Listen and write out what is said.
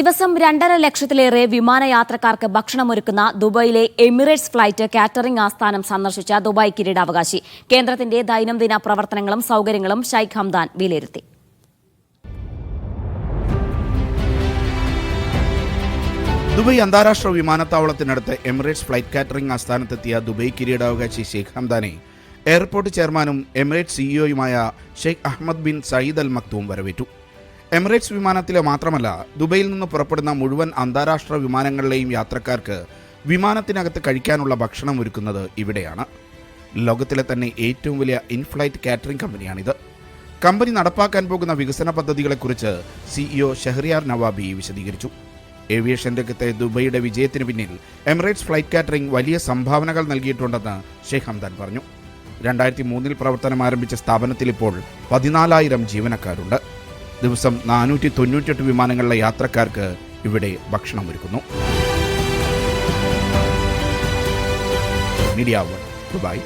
ദിവസം രണ്ടര ലക്ഷത്തിലേറെ വിമാനയാത്രക്കാർക്ക് ഭക്ഷണമൊരുക്കുന്ന ദുബായിലെ എമിറേറ്റ്സ് ഫ്ലൈറ്റ് കാറ്ററിംഗ് ആസ്ഥാനം സന്ദർശിച്ച ദുബായ് കിരീടാവകാശി. കേന്ദ്രത്തിന്റെ ദൈനംദിന പ്രവർത്തനങ്ങളും സൗകര്യങ്ങളും ഷൈഖ് ഹംദാൻ വിലയിരുത്തി. ദുബൈ അന്താരാഷ്ട്ര വിമാനത്താവളത്തിനടുത്ത് എമിറേറ്റ്സ് ഫ്ലൈറ്റ് കാറ്ററിംഗ് ആസ്ഥാനത്തെത്തിയ ദുബൈ കിരീടാവകാശി ഷെയ്ഖ് ഹംദാനെ എയർപോർട്ട് ചെയർമാനും Emirates സിഇഒയുമായ Sheikh Ahmed bin Saeed Al Maktoum വരവേറ്റു. Emirates വിമാനത്തിലെ മാത്രമല്ല ദുബൈയിൽ നിന്ന് പുറപ്പെടുന്ന മുഴുവൻ അന്താരാഷ്ട്ര വിമാനങ്ങളിലെയും യാത്രക്കാർക്ക് വിമാനത്തിനകത്ത് കഴിക്കാനുള്ള ഭക്ഷണം ഒരുക്കുന്നത് ഇവിടെയാണ്. ലോകത്തിലെ തന്നെ ഏറ്റവും വലിയ ഇൻഫ്ലൈറ്റ് കാറ്ററിംഗ് കമ്പനിയാണിത്. കമ്പനി നടപ്പാക്കാൻ പോകുന്ന വികസന പദ്ധതികളെക്കുറിച്ച് സിഇഒ ഷെഹറിയാർ നവാബി വിശദീകരിച്ചു. ഏവിയേഷൻ രംഗത്തെ ദുബൈയുടെ വിജയത്തിന് പിന്നിൽ എമിറേറ്റ്സ് ഫ്ലൈറ്റ് കാറ്ററിംഗ് വലിയ സംഭാവനകൾ നൽകിയിട്ടുണ്ടെന്ന് ഷെയ്ഖ് ഹംദാൻ പറഞ്ഞു. രണ്ടായിരത്തി മൂന്നിൽ പ്രവർത്തനം ആരംഭിച്ച സ്ഥാപനത്തിൽ ഇപ്പോൾ പതിനാലായിരം ജീവനക്കാരുണ്ട്. ദിവസം നാനൂറ്റി തൊണ്ണൂറ്റെട്ട് വിമാനങ്ങളിലെ യാത്രക്കാർക്ക് ഇവിടെ ഭക്ഷണം ഒരുക്കുന്നു. Media One Dubai.